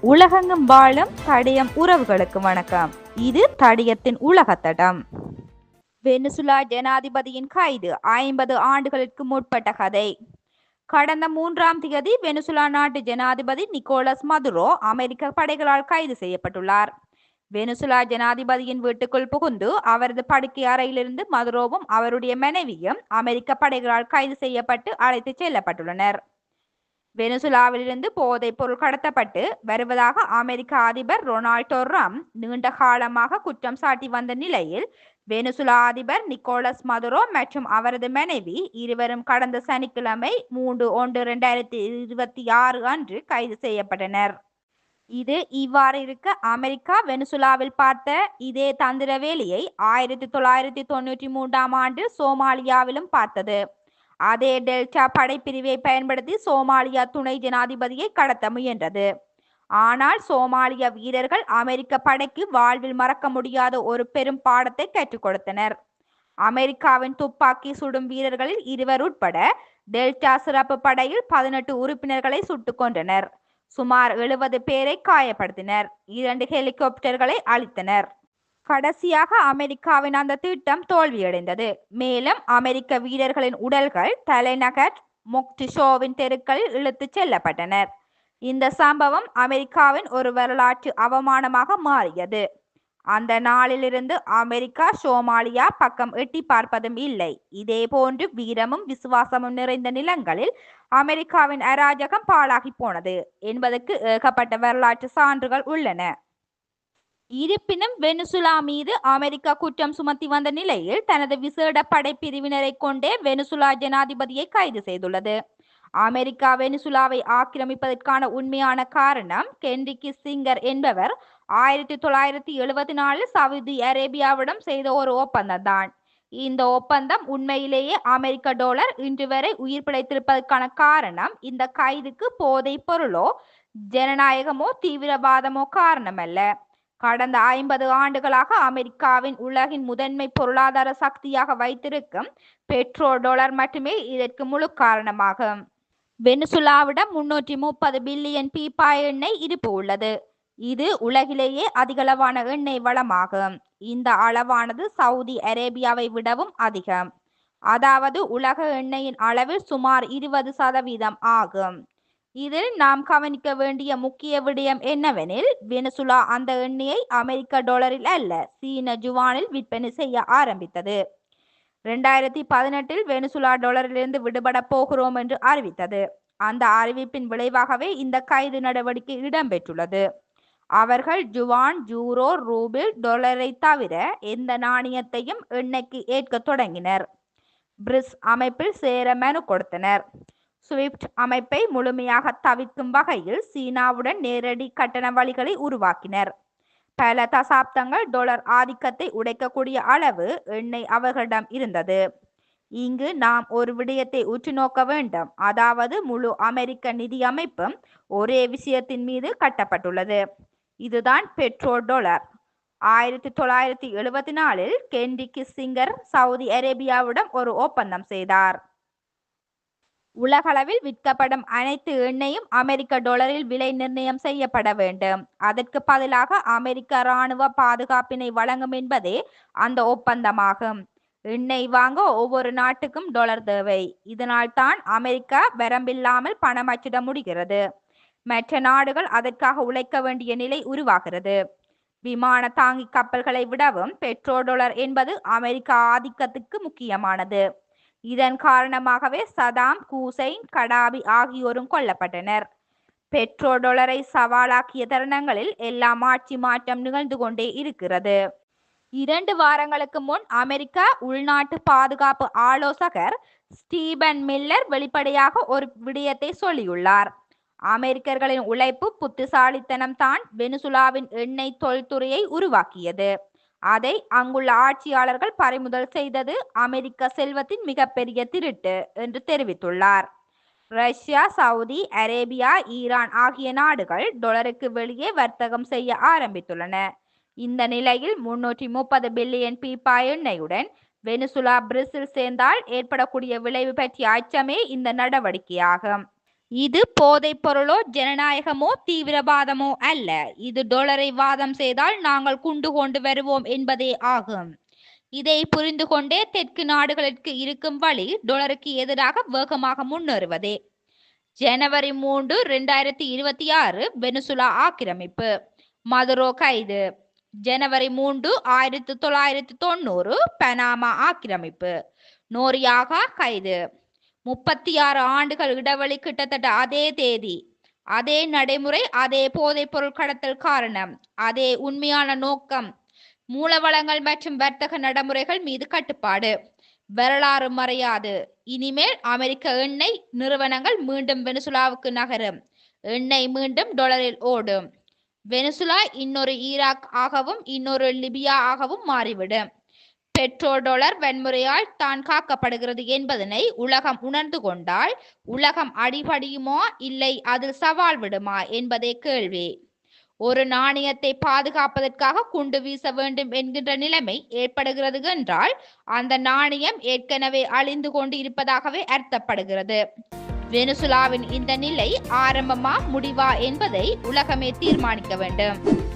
உலகெங்கும் வாழும் தடயம் உறவுகளுக்கு வணக்கம். இது தடயத்தின் உலகத்தடம். வெனிசுலா ஜனாதிபதியின் கைது ஐம்பது ஆண்டுகளுக்கு முற்பட்ட கதை. கடந்த மூன்றாம் தேதி வெனிசுலா நாட்டு ஜனாதிபதி நிக்கோலஸ் மதுரோ அமெரிக்க படைகளால் கைது செய்யப்பட்டுள்ளார். வெனிசுலா ஜனாதிபதியின் வீட்டுக்குள் புகுந்து அவரது படுக்கை அறையிலிருந்து மதுரோவும் அவருடைய மனைவியும் அமெரிக்க படைகளால் கைது செய்யப்பட்டு அழைத்துச் செல்லப்பட்டுள்ளனர். வெனிசுலாவிலிருந்து போதைப் பொருள் கடத்தப்பட்டு வருவதாக அமெரிக்க அதிபர் ரொனால்டோ ரம் நீண்ட காலமாக குற்றம் சாட்டி வந்த நிலையில் வெனிசுலா அதிபர் நிக்கோலஸ் மதுரோ மற்றும் அவரது மனைவி இருவரும் கடந்த சனிக்கிழமை மூன்று ஒன்று இரண்டாயிரத்தி இருபத்தி ஆறு அன்று கைது செய்யப்பட்டனர். இது இவ்வாறு இருக்க அமெரிக்கா வெனிசுலாவில் பார்த்த இதே தந்திர வேலையை ஆயிரத்தி தொள்ளாயிரத்தி தொண்ணூற்றி மூன்றாம் ஆண்டு சோமாலியாவிலும் பார்த்தது. அதே டெல்டா படைப்பிரிவை பயன்படுத்தி சோமாலியா துணை ஜனாதிபதியை கடத்த முயன்றது. ஆனால் சோமாலிய வீரர்கள் அமெரிக்க படைக்கு வாழ்வில் மறக்க முடியாத ஒரு பெரும் பாடத்தை கற்றுக் கொடுத்தனர். அமெரிக்காவின் துப்பாக்கி சுடும் வீரர்களில் இருவர் உட்பட டெல்டா சிறப்பு படையில் பதினெட்டு உறுப்பினர்களை சுட்டுக் கொன்றனர். சுமார் எழுபது பேரை காயப்படுத்தினர். இரண்டு ஹெலிகாப்டர்களை அழித்தனர். கடைசியாக அமெரிக்காவின் அந்த திட்டம் தோல்வியடைந்தது. மேலும் அமெரிக்க வீரர்களின் உடல்கள் தலைநகர் மொக்டிஷோவின் தெருக்களில் இழுத்துச் செல்லப்பட்டனர். இந்த சம்பவம் அமெரிக்காவின் ஒரு வரலாற்று அவமானமாக மாறியது. அந்த நாளிலிருந்து அமெரிக்கா சோமாலியா பக்கம் எட்டி பார்ப்பதும் இல்லை. இதே போன்று வீரமும் விசுவாசமும் நிறைந்த நிலங்களில் அமெரிக்காவின் அராஜகம் பாழாகி போனது. என்பதற்கு ஏகப்பட்ட வரலாற்று சான்றுகள் உள்ளன. இருப்பினும் வெனிசுலா மீது அமெரிக்கா குற்றம் சுமத்தி வந்த நிலையில் தனது விசேட படைப்பிரிவினரை கொண்டே வெனிசுலா ஜனாதிபதியை கைது செய்துள்ளது. அமெரிக்கா வெனிசுலாவை ஆக்கிரமிப்பதற்கான உண்மையான காரணம் கென்ரிக்கி சிங்கர் என்பவர் ஆயிரத்தி தொள்ளாயிரத்தி எழுபத்தி நாலில் சவுதி அரேபியாவிடம் செய்த ஒரு ஒப்பந்தம் தான் இந்த ஒப்பந்தம் உண்மையிலேயே அமெரிக்க டாலர் இன்று வரை உயிர் பிழைத்திருப்பதற்கான காரணம் இந்த கைதுக்கு போதை பொருளோ ஜனநாயகமோ தீவிரவாதமோ காரணமல்ல. கடந்த ஐம்பது ஆண்டுகளாக அமெரிக்காவின் உலகின் முதன்மை பொருளாதார சக்தியாக வைத்திருக்கும் பெட்ரோ டாலர் மட்டுமே இதற்கு முழு காரணமாகும் வெனிசுலாவிடம் முன்னூற்றி முப்பது பில்லியன் பீப்பா எண்ணெய் இருப்பு உள்ளது. இது உலகிலேயே அதிகளவான எண்ணெய் வளமாகும் இந்த அளவானது சவுதி அரேபியாவை விடவும் அதிகம். அதாவது உலக எண்ணெயின் அளவில் சுமார் இருபது சதவீதம் ஆகும். இதில் நாம் கவனிக்க வேண்டிய முக்கிய விடயம் என்னவெனில் வெனசுலா அந்த எண்ணெயை அமெரிக்க டாலரில் அல்ல சீன ஜுவானில் விற்பனை செய்ய ஆரம்பித்தது. ரெண்டாயிரத்தி பதினெட்டில் வெனிசுலா டாலரிலிருந்து விடுபட போகிறோம் என்று அறிவித்தது. அந்த அறிவிப்பின் விளைவாகவே இந்த கைது நடவடிக்கை இடம்பெற்றுள்ளது. அவர்கள் ஜுவான் ஜூரோ ரூபில் டொலரை தவிர எந்த நாணயத்தையும் எண்ணெய்க்கு ஏற்க தொடங்கினர். பிரிஸ் அமைப்பில் சேர மனு கொடுத்தனர். ஸ்விஃப்ட் அமைப்பை முழுமையாக தவிர்க்கும் வகையில் சீனாவுடன் நேரடி கட்டண வழிகளை உருவாக்கினர். பல தசாப்தங்கள் டொலர் ஆதிக்கத்தை உடைக்கக்கூடிய அளவு எண்ணெய் அவர்களிடம் இருந்தது. இங்கு நாம் ஒரு விடயத்தை உற்று நோக்க வேண்டும். அதாவது முழு அமெரிக்க நிதி அமைப்பும் ஒரே விஷயத்தின் மீது கட்டப்பட்டுள்ளது. இதுதான் பெட்ரோல் டொலர். ஆயிரத்தி தொள்ளாயிரத்தி எழுபத்தி நாலில் கென்டி சிங்கர் சவுதி அரேபியாவிடம் ஒரு ஒப்பந்தம் செய்தார். உலகளவில் விற்கப்படும் அனைத்து எண்ணெயும் அமெரிக்க டாலரில் விலை நிர்ணயம் செய்யப்பட வேண்டும். அதற்கு பதிலாக அமெரிக்க இராணுவ பாதுகாப்பினை வழங்கும் என்பதே அந்த ஒப்பந்தமாகும். எண்ணெய் வாங்க ஒவ்வொரு நாட்டுக்கும் டாலர் தேவை. இதனால் தான் அமெரிக்கா வரம்பில்லாமல் பணம் அச்சிட முடிகிறது. மற்ற நாடுகள் அதற்காக உழைக்க வேண்டிய நிலை உருவாகிறது. விமான தாங்கி கப்பல்களை விடவும் பெட்ரோல் டாலர் என்பது அமெரிக்க ஆதிக்கத்துக்கு முக்கியமானது. இதன் காரணமாகவே சதாம் ஹூசைன் கடாபி ஆகியோரும் கொல்லப்பட்டனர். பெட்ரோ டொலரை சவாலாக்கிய தருணங்களில் எல்லாம் ஆட்சி மாற்றம் நிகழ்ந்து கொண்டே இருக்கிறது. இரண்டு வாரங்களுக்கு முன் அமெரிக்கா உள்நாட்டு பாதுகாப்பு ஆலோசகர் ஸ்டீபன் மில்லர் வெளிப்படையாக ஒரு விடயத்தை சொல்லியுள்ளார். அமெரிக்கர்களின் உழைப்பு புத்திசாலித்தனம் தான் வெனிசுலாவின் எண்ணெய் தொழில்துறையை உருவாக்கியது. அதை அங்குள்ள ஆட்சியாளர்கள் பறிமுதல் செய்தது அமெரிக்க செல்வத்தின் மிகப்பெரிய திருட்டு என்று தெரிவித்துள்ளார். ரஷ்யா சவுதி அரேபியா ஈரான் ஆகிய நாடுகள் டொலருக்கு வெளியே வர்த்தகம் செய்ய ஆரம்பித்துள்ளன. இந்த நிலையில் முன்னூற்றி முப்பது பில்லியன் பீப்பா எண்ணெயுடன் வெனிசுலா பிரேசில் சேர்ந்தால் ஏற்படக்கூடிய விளைவு பற்றிய அச்சமே இந்த நடவடிக்கையாகும். இது போதைப் பொருளோ ஜனநாயகமோ தீவிரவாதமோ அல்ல. இது டொலரை வாதம் செய்தால் நாங்கள் குண்டு கொண்டு வருவோம் என்பதே ஆகும். இதை புரிந்து கொண்டே தெற்கு நாடுகளுக்கு இருக்கும் வழி டொலருக்கு எதிராக வேகமாக முன்னேறுவதே. ஜனவரி மூன்று இரண்டாயிரத்தி இருபத்தி ஆறு வெனுசுலா ஆக்கிரமிப்பு. மதுரோ கைது. ஜனவரி மூன்று ஆயிரத்தி தொள்ளாயிரத்தி தொண்ணூறு பனாமா ஆக்கிரமிப்பு. நோரியாகா கைது. முப்பத்தி ஆறு ஆண்டுகள் இடைவெளி கிட்டத்தட்ட அதே தேதி அதே நடைமுறை அதே போதைப் பொருள் கடத்தல் காரணம் அதே உண்மையான நோக்கம் மூலவளங்கள் மற்றும் வர்த்தக நடைமுறைகள் மீது கட்டுப்பாடு. வரலாறு மறையாது. இனிமேல் அமெரிக்க எண்ணெய் நிறுவனங்கள் மீண்டும் வெனிசுலாவுக்கு நகரும். எண்ணெய் மீண்டும் டொலரில் ஓடும். வெனிசுலா இன்னொரு ஈராக் ஆகவும் இன்னொரு லிபியா ஆகவும் மாறிவிடும். பெட்ரோடொலர் வன்முறையால் தான் காக்கப்படுகிறது என்பதனை உலகம் உணர்ந்து கொண்டால் உலகம் அடிபடியுமா இல்லை அதில் சவால் விடுமா? என்பதே கேள்வி. ஒரு நாணயத்தை பாதுகாப்பதற்காக குண்டு வீச வேண்டும் என்கின்ற நிலைமை ஏற்படுகிறது என்றால் அந்த நாணயம் ஏற்கனவே அழிந்து கொண்டு இருப்பதாகவே அர்த்தப்படுகிறது. வெனிசுலாவின் இந்த நிலை ஆரம்பமா முடிவா என்பதை உலகமே தீர்மானிக்க வேண்டும்.